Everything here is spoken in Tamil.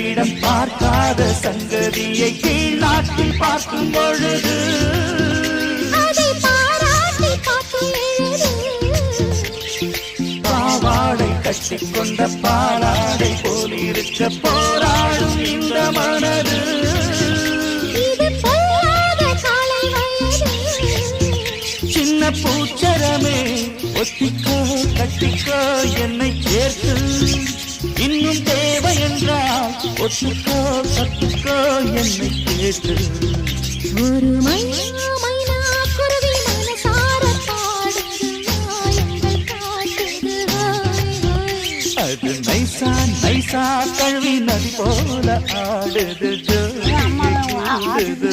எங்களிடம் பார்க்காத சங்கதியை கீழ் நாட்டில் பார்க்கும் பொழுது பாவாடை கட்டிக்கொண்ட பாலாடை போல் இருக்க போராடும் இந்த மனது. சின்ன பூச்சரமே ஒத்திக்கோ கட்டிக்கோ என்னை ஒத்துக்கோ கத்துக்கோ என்னை கேட்டு ஒரு மைனா மைனா குருவி மனசார அது நைசா நைசா கழுவி நதி போல ஆடுது கூடுது.